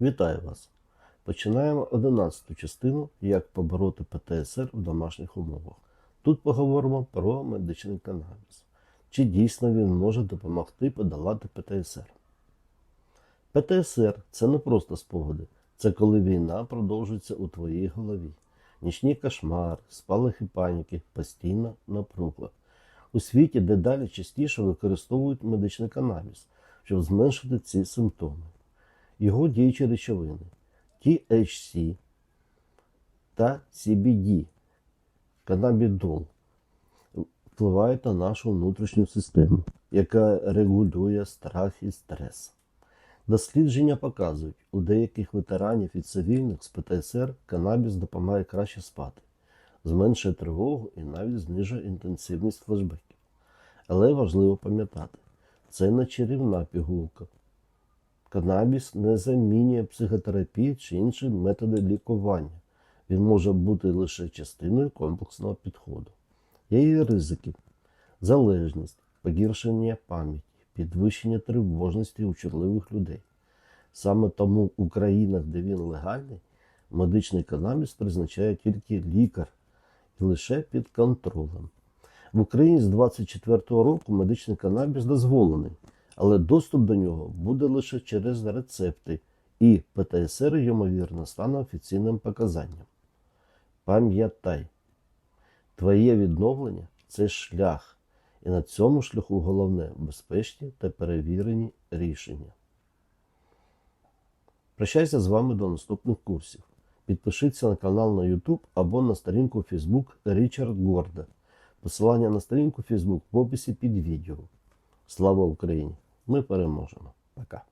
Вітаю вас! Починаємо 11 частину Як побороти ПТСР в домашніх умовах. Тут поговоримо про медичний канабіс. Чи дійсно він може допомогти подолати ПТСР? ПТСР це не просто спогади, це коли війна продовжується у твоїй голові. Нічні кошмари, спалахи паніки, постійна напруга. У світі дедалі частіше використовують медичний канабіс, щоб зменшити ці симптоми. Його діючі речовини THC та CBD, канабідол, впливають на нашу внутрішню систему, яка регулює страх і стрес. Дослідження показують, у деяких ветеранів і цивільних з ПТСР канабіс допомагає краще спати, зменшує тривогу і навіть знижує інтенсивність флешбеків. Але важливо пам'ятати, це не чарівна пігулка. Канабіс не замінює психотерапію чи інші методи лікування. Він може бути лише частиною комплексного підходу. Є і ризики, залежність, погіршення пам'яті, підвищення тривожності у чутливих людей. Саме тому у країнах, де він легальний, медичний канабіс призначає тільки лікар і лише під контролем. В Україні з 24-го року медичний канабіс дозволений, але доступ до нього буде лише через рецепти, і ПТСР, ймовірно, стане офіційним показанням. Пам'ятай, твоє відновлення це шлях, і на цьому шляху головне безпечні та перевірені рішення. Прощаюся з вами до наступних курсів. Підпишіться на канал на YouTube або на сторінку Facebook Річард Горда. Посилання на сторінку Facebook в описі під відео. Слава Україні! Ми переможемо. Пока.